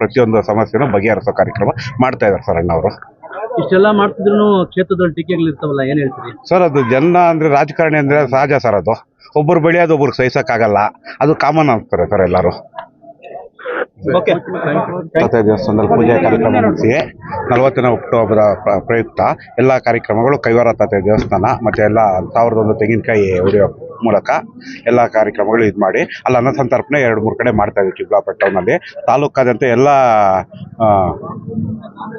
ಪ್ರತಿಯೊಂದು ಸಮಸ್ಯೆನೂ ಬಗೆಹರಿಸೋ ಕಾರ್ಯಕ್ರಮ ಮಾಡ್ತಾ ಇದ್ದಾರೆ ಸರ್ ಅಣ್ಣವರು. ಇಷ್ಟೆಲ್ಲ ಮಾಡ್ತಿದ್ರು ಕ್ಷೇತ್ರದಲ್ಲಿ ಟೀಕೆಗಳು ಇರ್ತಾವಲ್ಲ ಏನ್ ಹೇಳ್ತೀರಿ? ಸರ್ ಅದು ಜನ ಅಂದ್ರೆ ರಾಜಕಾರಣಿ ಅಂದ್ರೆ ಸಹಜ ಸರ್ ಅದು. ಒಬ್ಬರು ಅದು ಒಬ್ರು ಸಹಿಸಕ್ಕಾಗಲ್ಲ. ಅದು ಕಾಮನ್ ಆಗ್ತಾರೆ ಸರ್ ಎಲ್ಲರೂ. ಮತ್ತೆ ದೇವಸ್ಥಾನದಲ್ಲಿ ಪೂಜೆ ಕಾರ್ಯಕ್ರಮ ಮುಗಿಸಿ ನಲವತ್ತನೇ ಅಕ್ಟೋಬರ್ ಪ್ರಯುಕ್ತ ಎಲ್ಲ ಕಾರ್ಯಕ್ರಮಗಳು ಕೈವಾರ ತಾತೆ ದೇವಸ್ಥಾನ ಮತ್ತೆ ಎಲ್ಲ ಸಾವಿರದ ಒಂದು ತೆಂಗಿನಕಾಯಿ ಹೊಡೆಯೋ ಮೂಲಕ ಎಲ್ಲ ಕಾರ್ಯಕ್ರಮಗಳು ಇದು ಮಾಡಿ ಅಲ್ಲಿ ಅನ್ನ ಸಂತರ್ಪಣೆ ಎರಡು ಮೂರು ಕಡೆ ಮಾಡ್ತಾ ಇದ್ದೀವಿ ಚಿಕ್ಕಬಳ್ಳಾಪುರ ಟೌನಲ್ಲಿ ತಾಲೂಕಾದ್ಯಂತ ಎಲ್ಲ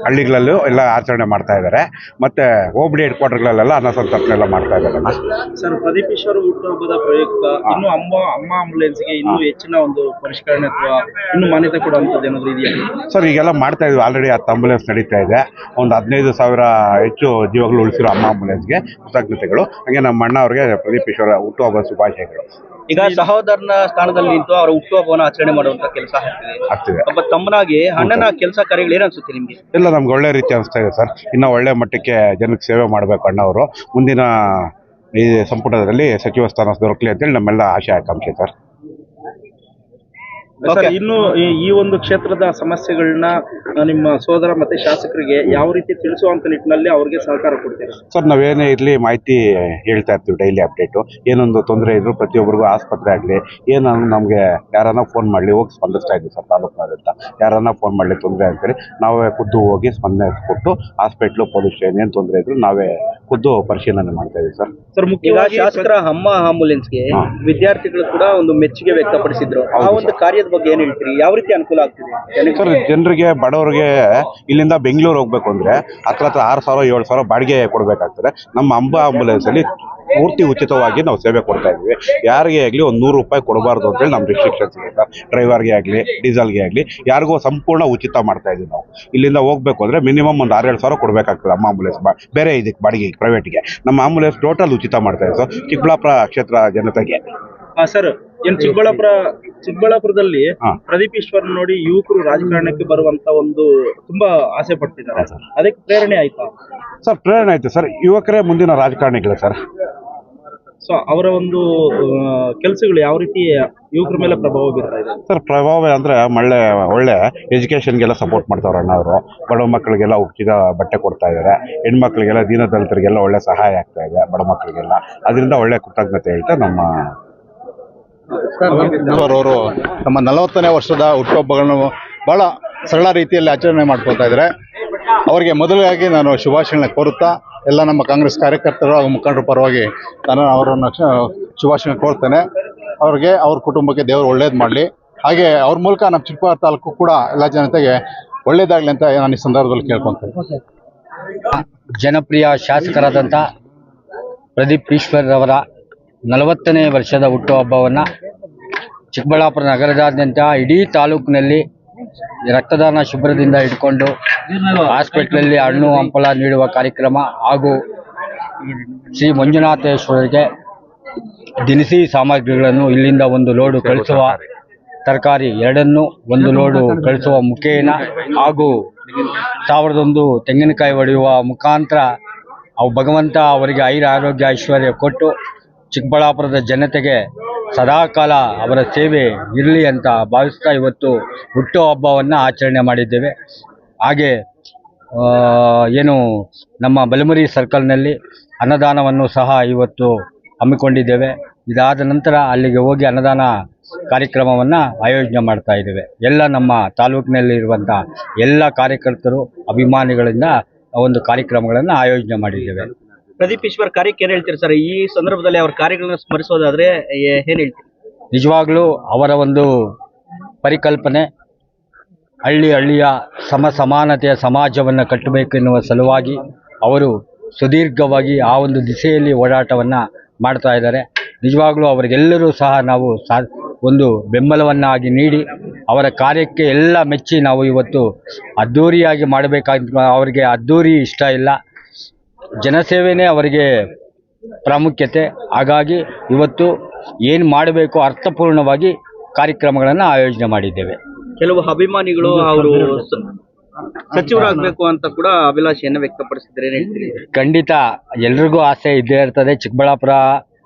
ಹಳ್ಳಿಗಳಲ್ಲೂ ಎಲ್ಲ ಆಚರಣೆ ಮಾಡ್ತಾ ಇದ್ದಾರೆ ಮತ್ತೆ ಹೋಬಳಿ ಹೆಡ್ ಕ್ವಾರ್ಟರ್ಗಳಲ್ಲೆಲ್ಲ ಅನ್ನ ಸಂತರ್ಪಣೆ ಎಲ್ಲ ಮಾಡ್ತಾ ಇದ್ದಾರೆ ಸರ್ ಪ್ರದೀಪೇಶ್ವರ ಹುಟ್ಟುಹಬ್ಬದ ಪ್ರಯುಕ್ತ ಇನ್ನು ಅಮ್ಮ ಅಮ್ಮ ಆಂಬುಲೆನ್ಸ್ಗೆ ಇನ್ನೂ ಹೆಚ್ಚಿನ ಒಂದು ಪರಿಷ್ಕರಣೆ ಅಥವಾ ಇನ್ನು ಮಾನ್ಯತೆ ಕೊಡುವಂಥದ್ದು ಏನಾದರೂ ಇದೆಯಾ? ಸರ್ ಈಗೆಲ್ಲ ಮಾಡ್ತಾ ಇದ್ವಿ. ಆಲ್ರೆಡಿ ಹತ್ತು ಆಂಬುಲೆನ್ಸ್ ನಡೀತಾ ಇದೆ. ಒಂದು ಹದಿನೈದು ಸಾವಿರ ಹೆಚ್ಚು ಜೀವಗಳು ಉಳಿಸಿರೋ ಅಮ್ಮ ಆಂಬುಲೆನ್ಸ್ಗೆ ಕೃತಜ್ಞತೆಗಳು. ಹಾಗೆ ನಮ್ಮ ಅಣ್ಣ ಅವ್ರಿಗೆ ಪ್ರದೀಪ್ ಈಶ್ವರ ಹುಟ್ಟುಹಬ್ಬ ಶುಭಾಶಯಗಳು. ಈಗ ಸಹೋದರನ ಸ್ಥಾನದಲ್ಲಿ ನಿಂತು ಅವರ ಹುಟ್ಟುಹಬ್ಬವನ್ನು ಆಚರಣೆ ಮಾಡುವಂತ ಕೆಲಸ ಆಗ್ತಿದೆ. ಆಗ್ತಿದೆ. ಒಬ್ಬ ತಮ್ಮನಾಗಿ ಅಣ್ಣನ ಕೆಲಸ ಕಾರ್ಯಗಳು ಏನ್ ಅನ್ಸುತ್ತೆ ನಿಮ್ಗೆ? ಇಲ್ಲ ನಮ್ಗೆ ಒಳ್ಳೆ ರೀತಿ ಅನಿಸ್ತಾ ಇದೆ ಸರ್. ಇನ್ನ ಒಳ್ಳೆ ಮಟ್ಟಕ್ಕೆ ಜನಕ್ಕೆ ಸೇವೆ ಮಾಡಬೇಕು ಅಣ್ಣವರು. ಮುಂದಿನ ಈ ಸಂಪುಟದಲ್ಲಿ ಸಚಿವ ಸ್ಥಾನ ದೊರಕಲಿ ಅಂತೇಳಿ ನಮ್ಮೆಲ್ಲ ಆಶೆ ಆಕಾಂಕ್ಷೆ ಸರ್. ಸರ್ ಇನ್ನು ಈ- ಈ ಒಂದು ಕ್ಷೇತ್ರದ ಸಮಸ್ಯೆಗಳನ್ನ ನಿಮ್ಮ ಸೋದರ ಮತ್ತೆ ಶಾಸಕರಿಗೆ ಯಾವ ರೀತಿ ತಿಳಿಸುವಂತ ನಿಟ್ಟಿನಲ್ಲಿ ಅವ್ರಿಗೆ ಸಹಕಾರ ಕೊಡ್ತೀರಾ? ಸರ್ ನಾವೇನೇ ಇರಲಿ ಮಾಹಿತಿ ಹೇಳ್ತಾ ಇರ್ತೀವಿ ಡೈಲಿ ಅಪ್ಡೇಟು ಏನೊಂದು ತೊಂದರೆ ಇದ್ರು ಪ್ರತಿಯೊಬ್ಬರಿಗೂ ಆಸ್ಪತ್ರೆ ಆಗಲಿ ಏನೋ ನಮಗೆ ಯಾರನ್ನ ಫೋನ್ ಮಾಡಲಿ ಹೋಗಿ ಸ್ಪಂದಿಸ್ತಾ ಇದ್ವಿ ಸರ್ ತಾಲೂಕಿನಾದ್ಯಂತ ಯಾರನ್ನ ಫೋನ್ ಮಾಡಲಿ ತೊಂದರೆ ಅಂತೇಳಿ ನಾವೇ ಖುದ್ದು ಹೋಗಿ ಸ್ಪಂದನೆ ಕೊಟ್ಟು ಹಾಸ್ಪಿಟ್ಲು ಪೊಲೀಸ್ ಸ್ಟೇಷನ್ ಏನು ತೊಂದರೆ ಇದ್ರು ನಾವೇ ಖುದ್ದು ಪರಿಶೀಲನೆ ಮಾಡ್ತಾ ಇದ್ದೀವಿ ಸರ್. ಸರ್ ಮುಖ್ಯವಾಗಿ ಶಾಸಕರ ಅಮ್ಮ ಆಂಬುಲೆನ್ಸ್ಗೆ ವಿದ್ಯಾರ್ಥಿಗಳು ಕೂಡ ಒಂದು ಮೆಚ್ಚುಗೆ ವ್ಯಕ್ತಪಡಿಸಿದ್ರು. ಆ ಒಂದು ಒಂದು ಕಾರ್ಯದ ಬಗ್ಗೆ ಏನ್ ಹೇಳ್ತೀರಿ? ಯಾವ ರೀತಿ ಅನುಕೂಲ ಆಗ್ತಿದೆ ಸರ್ ಜನರಿಗೆ ಬಡವರಿಗೆ ಇಲ್ಲಿಂದ ಬೆಂಗಳೂರು ಹೋಗ್ಬೇಕು ಅಂದ್ರೆ ಹತ್ರ ಹತ್ರ ಆರು ಸಾವಿರ ಏಳು ಸಾವಿರ ಬಾಡಿಗೆ ಕೊಡಬೇಕಾಗ್ತದೆ. ನಮ್ಮ ಅಂಬಾ ಆಂಬುಲೆನ್ಸ್ ಅಲ್ಲಿ ಪೂರ್ತಿ ಉಚಿತವಾಗಿ ನಾವು ಸೇವೆ ಕೊಡ್ತಾ ಇದ್ವಿ ಯಾರಿಗೆ ಆಗಲಿ ಒಂದು ನೂರು ರೂಪಾಯಿ ಕೊಡಬಾರ್ದು ಅಂತೇಳಿ ನಮ್ಮ ರಿಸ್ಟ್ರಿಕ್ಷನ್ಸ್ ಇದೆ. ಡ್ರೈವರ್ಗೆ ಆಗಲಿ ಡೀಸೆಲ್ಗೆ ಆಗಲಿ ಯಾರಿಗೂ ಸಂಪೂರ್ಣ ಉಚಿತ ಮಾಡ್ತಾ ಇದೀವಿ ನಾವು. ಇಲ್ಲಿಂದ ಹೋಗ್ಬೇಕು ಅಂದ್ರೆ ಮಿನಿಮಮ್ ಒಂದು ಆರೇಳು ಸಾವಿರ ಕೊಡಬೇಕಾಗ್ತದೆ ನಮ್ಮ ಆಂಬುಲೆನ್ಸ್ ಬಾ ಬೇರೆ ಇದಕ್ಕೆ ಬಾಡಿಗೆ ಪ್ರೈವೇಟ್ಗೆ ನಮ್ಮ ಆಂಬುಲೆನ್ಸ್ ಟೋಟಲ್ ಉಚಿತ ಮಾಡ್ತಾ ಇದ್ದೀವಿ ಸರ್. ಚಿಕ್ಕಬಳ್ಳಾಪುರ ಕ್ಷೇತ್ರ ಜನತೆಗೆ. ಹಾ ಸರ್ ಏನ್ ಚಿಕ್ಕಬಳ್ಳಾಪುರ ಚಿಕ್ಕಬಳ್ಳಾಪುರದಲ್ಲಿ. ಪ್ರದೀಪ್ ಈಶ್ವರ್ ನೋಡಿ ಯುವಕರು ರಾಜಕಾರಣಕ್ಕೆ ಬರುವಂತ ಒಂದು ತುಂಬಾ ಆಸೆ ಪಡ್ತಿದ್ದಾರೆ. ಅದಕ್ಕೆ ಪ್ರೇರಣೆ ಆಯ್ತಾ? ಸರ್ ಪ್ರೇರಣೆ ಆಯ್ತು. ಸರ್ ಯುವಕರೇ ಮುಂದಿನ ರಾಜಕಾರಣಿಗಳು ಸರ್. ಸೊ ಅವರ ಒಂದು ಕೆಲಸಗಳು ಯಾವ ರೀತಿ ಯುವಕರ ಮೇಲೆ ಪ್ರಭಾವ ಬೀರ್ತಾ ಇದೆ? ಸರ್ ಪ್ರಭಾವ ಅಂದ್ರೆ ಒಳ್ಳೆ ಒಳ್ಳೆ ಎಜುಕೇಶನ್ಗೆಲ್ಲ ಸಪೋರ್ಟ್ ಮಾಡ್ತಾವ್ರೆ ಅಣ್ಣವರು. ಬಡ ಮಕ್ಕಳಿಗೆಲ್ಲ ಉಚಿತ ಬಟ್ಟೆ ಕೊಡ್ತಾ ಇದ್ದಾರೆ ಹೆಣ್ಮಕ್ಳಿಗೆಲ್ಲ ದೀನದಲಿತರಿಗೆಲ್ಲ ಒಳ್ಳೆ ಸಹಾಯ ಆಗ್ತಾ ಇದೆ ಬಡ ಮಕ್ಕಳಿಗೆಲ್ಲ. ಅದರಿಂದ ಒಳ್ಳೆ ಕೃತಜ್ಞತೆ ಹೇಳ್ತಾ ನಮ್ಮ ಅವರು ನಮ್ಮ ನಲವತ್ತನೇ ವರ್ಷದ ಹುಟ್ಟುಹಬ್ಬಗಳನ್ನು ಬಹಳ ಸರಳ ರೀತಿಯಲ್ಲಿ ಆಚರಣೆ ಮಾಡ್ಕೊಳ್ತಾ ಇದ್ದಾರೆ. ಅವರಿಗೆ ಮೊದಲಾಗಿ ನಾನು ಶುಭಾಶಯಗಳನ್ನ ಕೋರುತ್ತಾ ಎಲ್ಲ ನಮ್ಮ ಕಾಂಗ್ರೆಸ್ ಕಾರ್ಯಕರ್ತರು ಹಾಗೂ ಮುಖಂಡರ ಪರವಾಗಿ ನಾನು ಅವರನ್ನು ಶುಭಾಶಯ ಕೋರ್ತೇನೆ. ಅವ್ರಿಗೆ ಅವ್ರ ಕುಟುಂಬಕ್ಕೆ ದೇವರು ಒಳ್ಳೇದು ಮಾಡಲಿ. ಹಾಗೆ ಅವ್ರ ಮೂಲಕ ನಮ್ಮ ಚಿಕ್ಕಬಳ್ಳಾಪುರ ತಾಲೂಕು ಕೂಡ ಎಲ್ಲ ಜನತೆಗೆ ಒಳ್ಳೇದಾಗಲಿ ಅಂತ ನಾನು ಈ ಸಂದರ್ಭದಲ್ಲಿ ಕೇಳ್ಕೊತೇನೆ ಜನಪ್ರಿಯ ಶಾಸಕರಾದಂಥ ಪ್ರದೀಪ್ ಈಶ್ವರ್ ಅವರ ನಲವತ್ತನೇ ವರ್ಷದ ಹುಟ್ಟುಹಬ್ಬವನ್ನು ಚಿಕ್ಕಬಳ್ಳಾಪುರ ನಗರದಾದ್ಯಂತ ಇಡೀ ತಾಲೂಕಿನಲ್ಲಿ ರಕ್ತದಾನ ಶುಭ್ರದಿಂದ ಹಿಡ್ಕೊಂಡು ಹಾಸ್ಪಿಟ್ಲಲ್ಲಿ ಹಣ್ಣು, ಹಂಪಲ ನೀಡುವ ಕಾರ್ಯಕ್ರಮ ಹಾಗೂ ಶ್ರೀ ಮಂಜುನಾಥೇಶ್ವರಿಗೆ ದಿನಸಿ ಸಾಮಗ್ರಿಗಳನ್ನು ಇಲ್ಲಿಂದ ಒಂದು ಲೋಡು ಕಳಿಸುವ ತರಕಾರಿ ಎರಡನ್ನು, ಒಂದು ಲೋಡು ಕಳಿಸುವ ಮುಖೇನ ಹಾಗೂ ಸಾವಿರದೊಂದು ತೆಂಗಿನಕಾಯಿ ಹೊಡೆಯುವ ಮುಖಾಂತರ ಅವು ಭಗವಂತ ಅವರಿಗೆ ಐರ ಆರೋಗ್ಯ ಐಶ್ವರ್ಯ ಕೊಟ್ಟು ಚಿಕ್ಕಬಳ್ಳಾಪುರದ ಜನತೆಗೆ ಸದಾಕಾಲ ಅವರ ಸೇವೆ ಇರಲಿ ಅಂತ ಭಾವಿಸ್ತಾ ಇವತ್ತು ಹುಟ್ಟುಹಬ್ಬವನ್ನು ಆಚರಣೆ ಮಾಡಿದ್ದೇವೆ. ಹಾಗೆ ಏನು ನಮ್ಮ ಬಲಮುರಿ ಸರ್ಕಲ್ನಲ್ಲಿ ಅನ್ನದಾನವನ್ನು ಸಹ ಇವತ್ತು ಹಮ್ಮಿಕೊಂಡಿದ್ದೇವೆ. ಇದಾದ ನಂತರ ಅಲ್ಲಿಗೆ ಹೋಗಿ ಅನ್ನದಾನ ಕಾರ್ಯಕ್ರಮವನ್ನು ಆಯೋಜನೆ ಮಾಡ್ತಾ ಇದ್ದೇವೆ. ಎಲ್ಲ ನಮ್ಮ ತಾಲೂಕಿನಲ್ಲಿರುವಂಥ ಎಲ್ಲ ಕಾರ್ಯಕರ್ತರು, ಅಭಿಮಾನಿಗಳಿಂದ ಒಂದು ಕಾರ್ಯಕ್ರಮಗಳನ್ನು ಆಯೋಜನೆ ಮಾಡಿದ್ದೇವೆ. ಪ್ರದೀಪ್ ಈಶ್ವರ್ ಕಾರ್ಯಕ್ಕೆ ಏನ್ ಹೇಳ್ತೀರಿ ಸರ್? ಈ ಸಂದರ್ಭದಲ್ಲಿ ಅವ್ರ ಕಾರ್ಯಗಳನ್ನ ಸ್ಮರಿಸೋದಾದ್ರೆ ಏ- ಏನ್ ಹೇಳ್ತೀರಿ? ನಿಜವಾಗ್ಲೂ ಅವರ ಒಂದು ಪರಿಕಲ್ಪನೆ, ಹಳ್ಳಿ ಹಳ್ಳಿಯ ಸಮ ಸಮಾನತೆಯ ಸಮಾಜವನ್ನು ಕಟ್ಟಬೇಕೆನ್ನುವ ಸಲುವಾಗಿ ಅವರು ಸುದೀರ್ಘವಾಗಿ ಆ ಒಂದು ದಿಸೆಯಲ್ಲಿ ಓಡಾಟವನ್ನು ಮಾಡ್ತಾ ಇದ್ದಾರೆ. ನಿಜವಾಗ್ಲೂ ಅವರಿಗೆಲ್ಲರೂ ಸಹ ನಾವು ಸಾ ಒಂದು ಬೆಂಬಲವನ್ನಾಗಿ ನೀಡಿ, ಅವರ ಕಾರ್ಯಕ್ಕೆ ಎಲ್ಲ ಮೆಚ್ಚಿ ನಾವು ಇವತ್ತು ಅದ್ಧೂರಿಯಾಗಿ ಮಾಡಬೇಕಾದ ಅವರಿಗೆ ಅದ್ಧೂರಿ ಇಷ್ಟ ಇಲ್ಲ. ಜನಸೇವೆನೇ ಅವರಿಗೆ ಪ್ರಾಮುಖ್ಯತೆ. ಹಾಗಾಗಿ ಇವತ್ತು ಏನು ಮಾಡಬೇಕು ಅರ್ಥಪೂರ್ಣವಾಗಿ ಕಾರ್ಯಕ್ರಮಗಳನ್ನು ಆಯೋಜನೆ ಮಾಡಿದ್ದೇವೆ. ಕೆಲವು ಅಭಿಮಾನಿಗಳು ಅವರು ಸಚಿವರಾಗಬೇಕು ಅಂತ ಕೂಡ ಅಭಿಲಾಷೆಯನ್ನು ವ್ಯಕ್ತಪಡಿಸಿದ್ರೆ ಖಂಡಿತ ಎಲ್ರಿಗೂ ಆಸೆ ಇದ್ದೇ ಇರ್ತದೆ. ಚಿಕ್ಕಬಳ್ಳಾಪುರ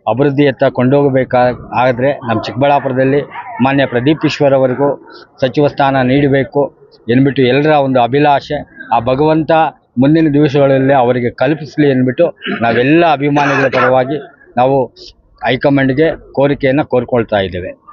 ಅಭಿವೃದ್ಧಿಯತ್ತ ಕೊಂಡೋಗಬೇಕಾ ಆದರೆ ನಮ್ಮ ಚಿಕ್ಕಬಳ್ಳಾಪುರದಲ್ಲಿ ಮಾನ್ಯ ಪ್ರದೀಪ್ ಈಶ್ವರ್ ಅವರಿಗೂ ಸಚಿವ ಸ್ಥಾನ ನೀಡಬೇಕು ಎನ್ಬಿಟ್ಟು ಎಲ್ಲರ ಒಂದು ಅಭಿಲಾಷೆ. ಆ ಭಗವಂತ ಮುಂದಿನ ದಿವಸಗಳಲ್ಲಿ ಅವರಿಗೆ ಕಲ್ಪಿಸಲಿ ಅಂದ್ಬಿಟ್ಟು ನಾವೆಲ್ಲ ಅಭಿಮಾನಿಗಳ ಪರವಾಗಿ ನಾವು ಹೈಕಮಾಂಡ್ಗೆ ಕೋರಿಕೆಯನ್ನು ಕೋರಿಕೊಳ್ತಾ ಇದ್ದೇವೆ.